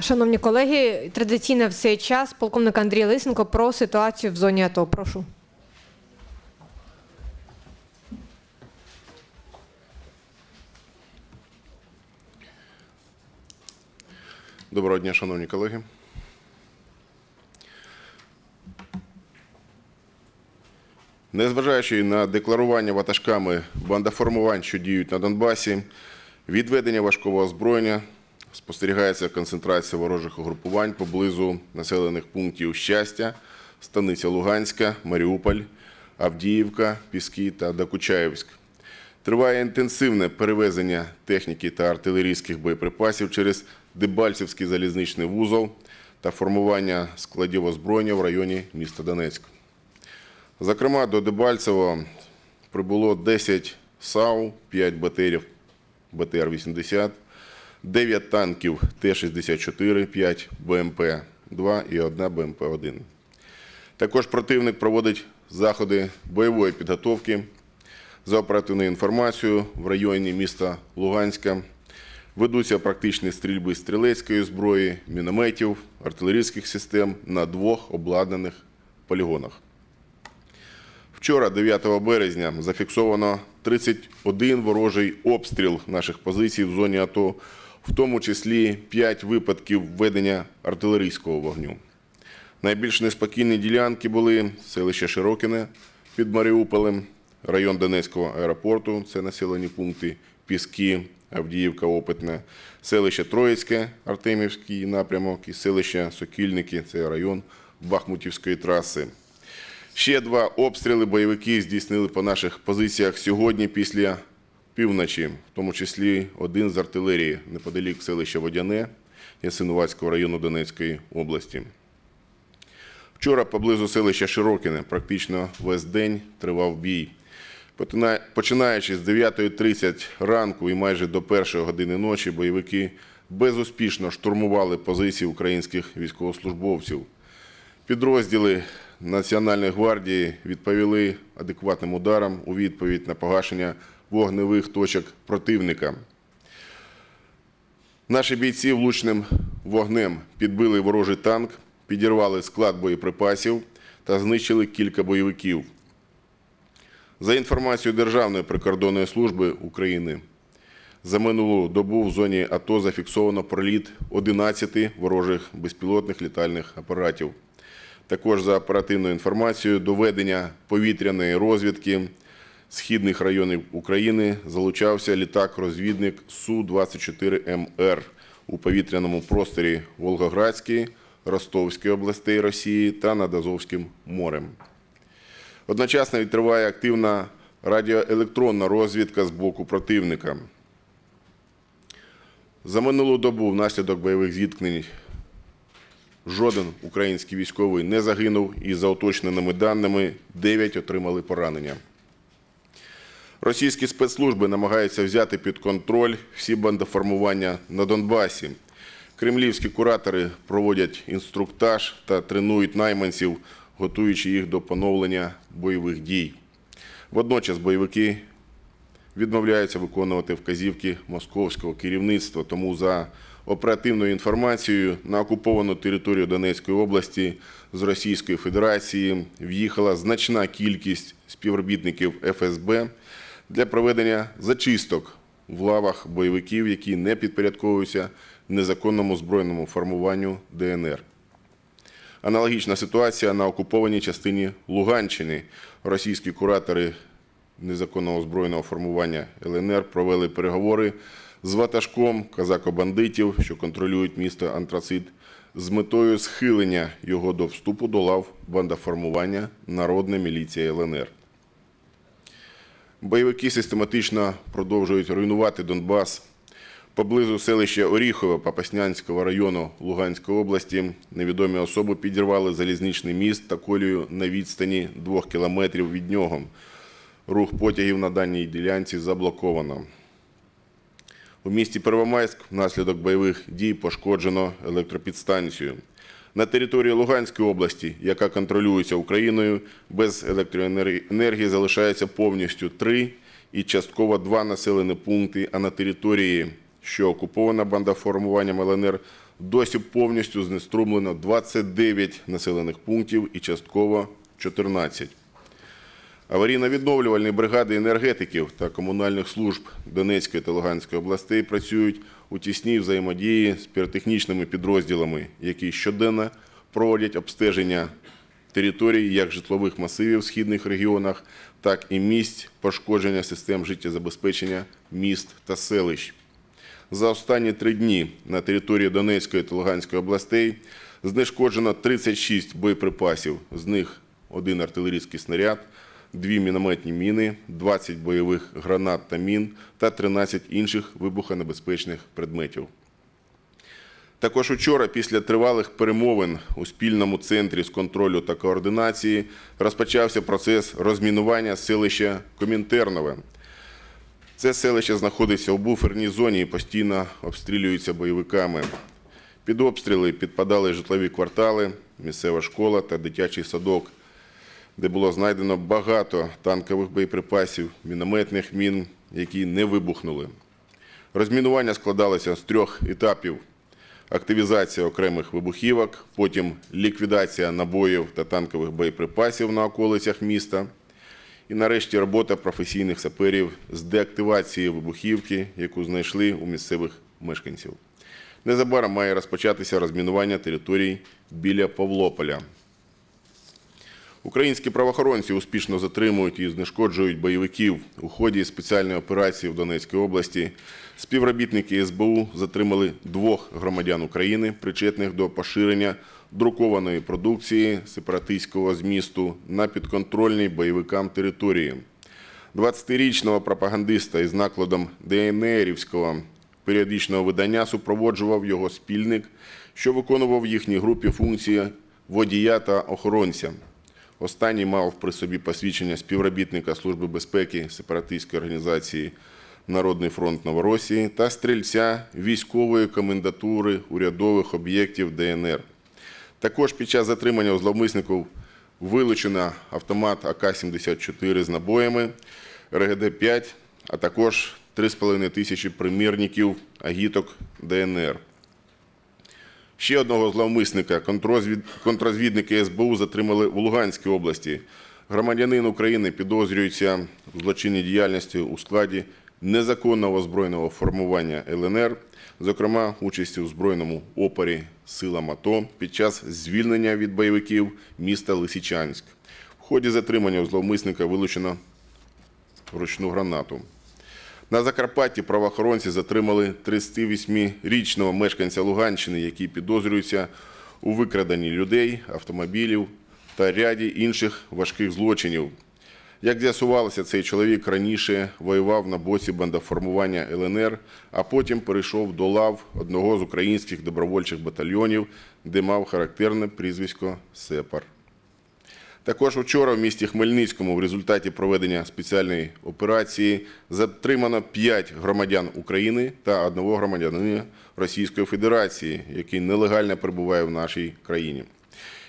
Шановні колеги, традиційно в цей час полковник Андрій Лисенко про ситуацію в зоні АТО. Прошу. Доброго дня, шановні колеги. Незважаючи на декларування ватажками бандоформувань, що діють на Донбасі, відведення важкого озброєння, спостерігається концентрація ворожих угрупувань поблизу населених пунктів Щастя, Станиця Луганська, Маріуполь, Авдіївка, Піски та Докучаєвськ. Триває інтенсивне перевезення техніки та артилерійських боєприпасів через Дебальцевський залізничний вузол та формування складів озброєння в районі міста Донецьк. Зокрема, до Дебальцева прибуло 10 САУ, 5 БТРів БТР-80, 9 танків Т-64, 5 БМП-2 і 1 БМП-1. Також противник проводить заходи бойової підготовки за оперативною інформацією в районі міста Луганська. Ведуться практичні стрільби стрілецької зброї, мінометів, артилерійських систем на двох обладнаних полігонах. Вчора, 9 березня, зафіксовано 31 ворожий обстріл наших позицій в зоні АТО, в тому числі 5 випадків введення артилерійського вогню. Найбільш неспокійні ділянки були селище Широкине під Маріуполем, район Донецького аеропорту, це населені пункти Піски, Авдіївка, Опитне, селище Троїцьке, Артемівський напрямок і селище Сокільники, це район Бахмутівської траси. Ще два обстріли бойовики здійснили по наших позиціях сьогодні після півночі, в тому числі один з артилерії неподалік селища Водяне Ясинуватського району Донецької області. Вчора поблизу селища Широкине практично весь день тривав бій. Починаючи з 9.30 ранку і майже до першої години ночі, бойовики безуспішно штурмували позиції українських військовослужбовців. Підрозділи Національної гвардії відповіли адекватним ударом у відповідь на погашення вогневих точок противника. Наші бійці влучним вогнем підбили ворожий танк, підірвали склад боєприпасів та знищили кілька бойовиків. За інформацією Державної прикордонної служби України, за минулу добу в зоні АТО зафіксовано проліт 11 ворожих безпілотних літальних апаратів. Також за оперативною інформацією до ведення повітряної розвідки східних районів України залучався літак-розвідник Су-24МР у повітряному просторі Волгоградської, Ростовської областей Росії та над Азовським морем. Одночасно триває активна радіоелектронна розвідка з боку противника. За минулу добу внаслідок бойових зіткнень жоден український військовий не загинув і за уточненими даними 9 отримали поранення. Російські спецслужби намагаються взяти під контроль всі бандоформування на Донбасі. Кремлівські куратори проводять інструктаж та тренують найманців, готуючи їх до поновлення бойових дій. Водночас бойовики відмовляються виконувати вказівки московського керівництва. Тому за оперативною інформацією на окуповану територію Донецької області з Російської Федерації в'їхала значна кількість співробітників ФСБ для проведення зачисток в лавах бойовиків, які не підпорядковуються незаконному збройному формуванню ДНР. Аналогічна ситуація на окупованій частині Луганщини. Російські куратори незаконного збройного формування ЛНР провели переговори з ватажком казако-бандитів, що контролюють місто Антрацит, з метою схилення його до вступу до лав бандоформування Народна міліція ЛНР. Бойовики систематично продовжують руйнувати Донбас. Поблизу селища Оріхове Попаснянського району Луганської області невідомі особи підірвали залізничний міст та колію на відстані двох кілометрів від нього. Рух потягів на даній ділянці заблоковано. У місті Первомайськ внаслідок бойових дій пошкоджено електропідстанцію. На території Луганської області, яка контролюється Україною, без електроенергії залишається повністю три і частково два населені пункти, а на території що окупована банда формуванням ЛНР досі повністю знеструмлено 29 населених пунктів і частково 14. Аварійно-відновлювальні бригади енергетиків та комунальних служб Донецької та Луганської областей працюють у тісній взаємодії з піротехнічними підрозділами, які щоденно проводять обстеження територій як житлових масивів в східних регіонах, так і місць пошкодження систем життєзабезпечення міст та селищ. За останні три дні на території Донецької та Луганської областей знешкоджено 36 боєприпасів, з них один артилерійський снаряд, дві мінометні міни, 20 бойових гранат та мін та 13 інших вибухонебезпечних предметів. Також учора, після тривалих перемовин у спільному центрі з контролю та координації, розпочався процес розмінування селища Комінтернове. Це селище знаходиться у буферній зоні і постійно обстрілюється бойовиками. Під обстріли підпадали житлові квартали, місцева школа та дитячий садок, де було знайдено багато танкових боєприпасів, мінометних мін, які не вибухнули. Розмінування складалося з трьох етапів: активізація окремих вибухівок, потім ліквідація набоїв та танкових боєприпасів на околицях міста. І нарешті робота професійних саперів з деактивації вибухівки, яку знайшли у місцевих мешканців. Незабаром має розпочатися розмінування територій біля Павлополя. Українські правоохоронці успішно затримують і знешкоджують бойовиків у ході спеціальної операції в Донецькій області. Співробітники СБУ затримали двох громадян України, причетних до поширення друкованої продукції сепаратистського змісту на підконтрольній бойовикам території. 20-річного пропагандиста із накладом ДНРівського періодичного видання супроводжував його спільник, що виконував в їхній групі функції водія та охоронця. Останній мав при собі посвідчення співробітника Служби безпеки сепаратистської організації Народний фронт Новоросії та стрільця військової комендатури урядових об'єктів ДНР. Також під час затримання у зловмисників вилучено автомат АК-74 з набоями РГД-5, а також 3,5 тисячі примірників агіток ДНР. Ще одного зловмисника контрозвідники СБУ затримали у Луганській області. Громадянин України підозрюється в злочинній діяльності у складі незаконного збройного формування ЛНР, зокрема участі у збройному опорі силам АТО під час звільнення від бойовиків міста Лисичанськ. В ході затримання у зловмисника вилучено ручну гранату. На Закарпатті правоохоронці затримали 38-річного мешканця Луганщини, який підозрюється у викраденні людей, автомобілів та ряді інших важких злочинів. Як з'ясувалося, цей чоловік раніше воював на боці бандоформування ЛНР, а потім перейшов до лав одного з українських добровольчих батальйонів, де мав характерне прізвисько Сепар. Також вчора в місті Хмельницькому в результаті проведення спеціальної операції затримано 5 громадян України та одного громадянина Російської Федерації, який нелегально перебуває в нашій країні.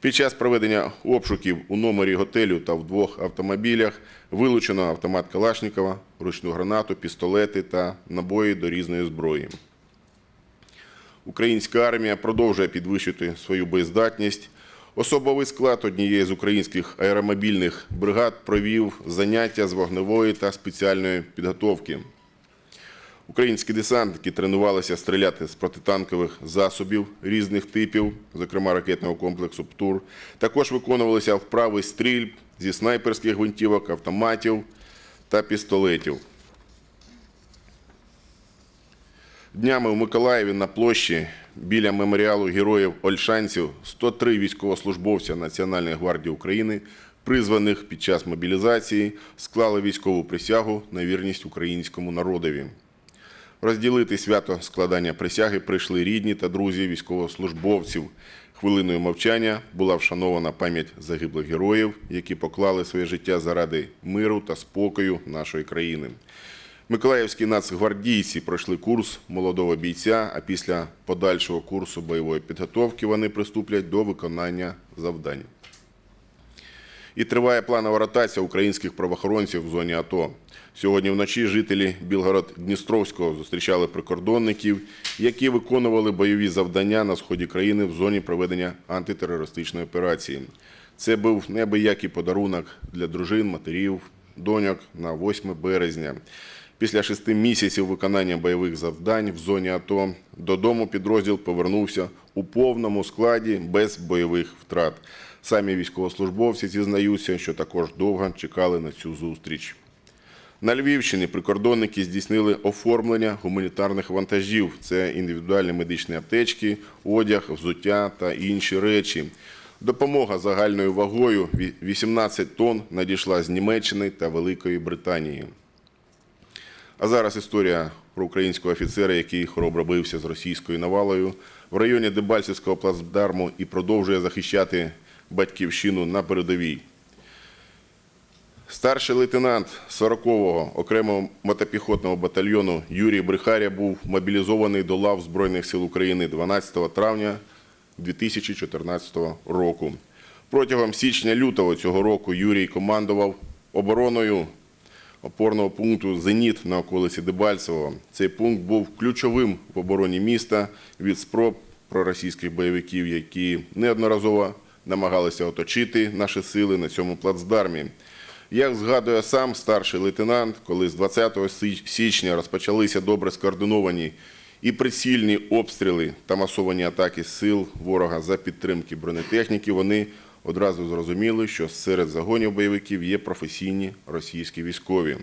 Під час проведення обшуків у номері готелю та в двох автомобілях вилучено автомат Калашникова, ручну гранату, пістолети та набої до різної зброї. Українська армія продовжує підвищити свою боєздатність. Особовий склад однієї з українських аеромобільних бригад провів заняття з вогневої та спеціальної підготовки. Українські десантники тренувалися стріляти з протитанкових засобів різних типів, зокрема ракетного комплексу ПТУР. Також виконувалися вправи стрільб зі снайперських гвинтівок, автоматів та пістолетів. Днями у Миколаєві на площі біля меморіалу героїв Ольшанців 103 військовослужбовця Національної гвардії України, призваних під час мобілізації, склали військову присягу на вірність українському народові. Розділити свято складання присяги прийшли рідні та друзі військовослужбовців. Хвилиною мовчання була вшанована пам'ять загиблих героїв, які поклали своє життя заради миру та спокою нашої країни. Миколаївські нацгвардійці пройшли курс молодого бійця, а після подальшого курсу бойової підготовки вони приступлять до виконання завдань. І триває планова ротація українських правоохоронців в зоні АТО. Сьогодні вночі жителі Білгород-Дністровського зустрічали прикордонників, які виконували бойові завдання на сході країни в зоні проведення антитерористичної операції. Це був неабиякий подарунок для дружин, матерів, доньок на 8 березня. Після шести місяців виконання бойових завдань в зоні АТО додому підрозділ повернувся у повному складі без бойових втрат. Самі військовослужбовці зізнаються, що також довго чекали на цю зустріч. На Львівщині прикордонники здійснили оформлення гуманітарних вантажів. Це індивідуальні медичні аптечки, одяг, взуття та інші речі. Допомога загальною вагою 18 тонн надійшла з Німеччини та Великої Британії. А зараз історія про українського офіцера, який хоробро бився з російською навалою в районі Дебальцівського плацдарму і продовжує захищати батьківщину на передовій. Старший лейтенант 40-го окремого мотопіхотного батальйону Юрій Брехаря був мобілізований до лав Збройних сил України 12 травня 2014 року. Протягом січня-лютого цього року Юрій командував обороною опорного пункту «Зеніт» на околиці Дебальцевого. Цей пункт був ключовим в обороні міста від спроб проросійських бойовиків, які неодноразово намагалися оточити наші сили на цьому плацдармі. Як згадує сам старший лейтенант, коли з 20 січня розпочалися добре скоординовані і прицільні обстріли та масовані атаки сил ворога за підтримки бронетехніки, вони одразу зрозуміли, що серед загонів бойовиків є професійні російські військові.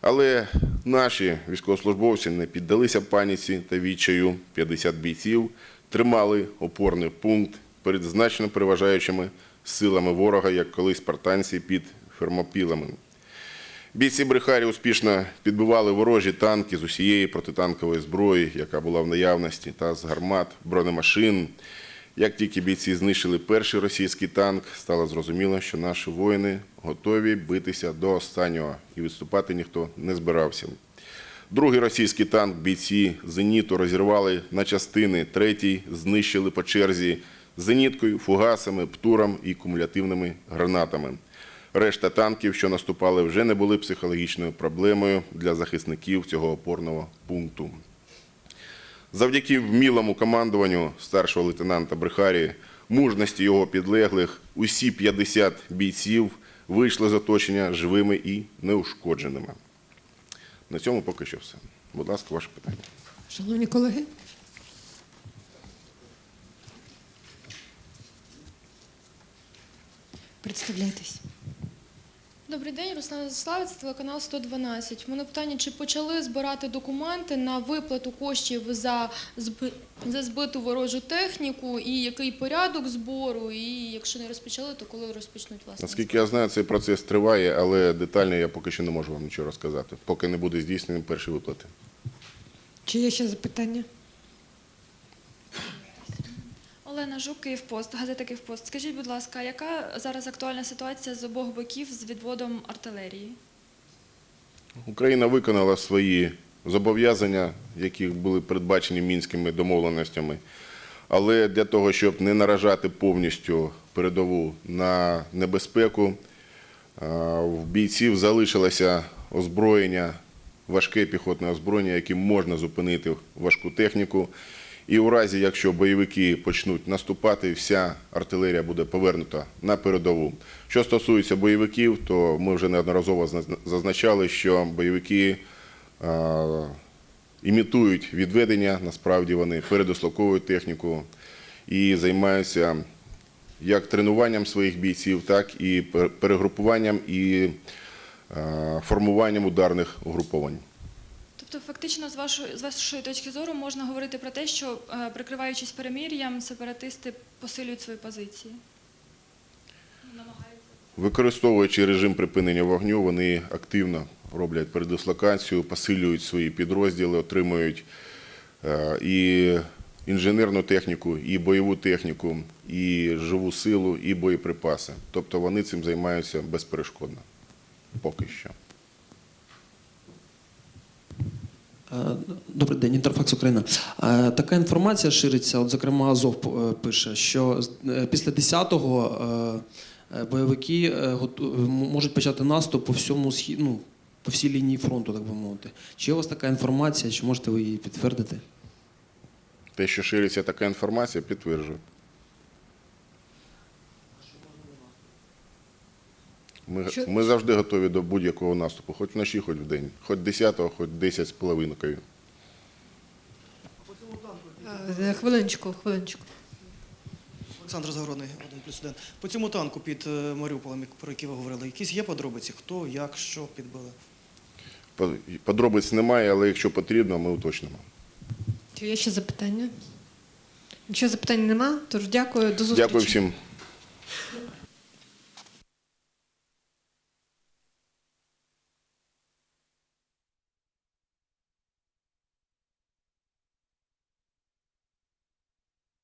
Але наші військовослужбовці не піддалися паніці та відчаю. 50 бійців тримали опорний пункт перед значно переважаючими силами ворога, як колись спартанці під фермопілами. Бійці Брехарі успішно підбивали ворожі танки з усієї протитанкової зброї, яка була в наявності, та з гармат, бронемашин. Як тільки бійці знищили перший російський танк, стало зрозуміло, що наші воїни готові битися до останнього, і відступати ніхто не збирався. Другий російський танк бійці «Зеніту» розірвали на частини, третій знищили по черзі зеніткою, фугасами, птуром і кумулятивними гранатами. Решта танків, що наступали, вже не були психологічною проблемою для захисників цього опорного пункту. Завдяки вмілому командуванню старшого лейтенанта Брехарі, мужності його підлеглих, усі 50 бійців вийшли з оточення живими і неушкодженими. На цьому поки що все. Будь ласка, ваше питання. Шановні колеги, представляйтесь. Добрий день, Руслан Заславець, телеканал 112. У мене питання, чи почали збирати документи на виплату коштів за, зби... за збиту ворожу техніку, і який порядок збору, і якщо не розпочали, то коли розпочнуть власне? Наскільки я знаю, цей процес триває, але детально я поки що не можу вам нічого розказати, поки не буде здійснені перші виплати. Чи є ще запитання? Олена Жук, Київпост, газета Київпост. Скажіть, будь ласка, яка зараз актуальна ситуація з обох боків з відводом артилерії? Україна виконала свої зобов'язання, які були передбачені мінськими домовленостями. Але для того, щоб не наражати повністю передову на небезпеку, в бійців залишилося озброєння, важке піхотне озброєння, яким можна зупинити важку техніку. І у разі, якщо бойовики почнуть наступати, вся артилерія буде повернута на передову. Що стосується бойовиків, то ми вже неодноразово зазначали, що бойовики а, імітують відведення, насправді вони передислоковують техніку і займаються як тренуванням своїх бійців, так і пер- перегрупуванням і а, формуванням ударних угруповань. Тобто, фактично, з вашої з вашої точки зору можна говорити про те, що е, прикриваючись перемір'ям, сепаратисти посилюють свої позиції. Використовуючи режим припинення вогню, вони активно роблять передислокацію, посилюють свої підрозділи, отримують е, і інженерну техніку, і бойову техніку, і живу силу, і боєприпаси. Тобто вони цим займаються безперешкодно. Поки що. Е, Добрий день, Інтерфакс Україна. Е, Така інформація шириться, от, зокрема, Азов е, пише, що е, після 10-го е, бойовики е, можуть почати наступ по всьому ну, по всій лінії фронту, так би мовити. Чи є у вас така інформація, чи можете ви її підтвердити? Те, що шириться така інформація, підтверджую. Ми, Що- ми завжди готові до будь-якого наступу, хоч вночі, хоч вдень, хоч 10-го, хоч 10 з половинкою. Е, Хвилиночку, хвилиночку. Олександр Загородний, 1 плюс 1. По цьому танку під е, Маріуполем, про який ви говорили, якісь є подробиці? Хто, як, що підбили? Подробиць немає, але якщо потрібно, ми уточнимо. Чи є ще запитання? Якщо запитань нема, тож дякую. До зустрічі. Дякую всім.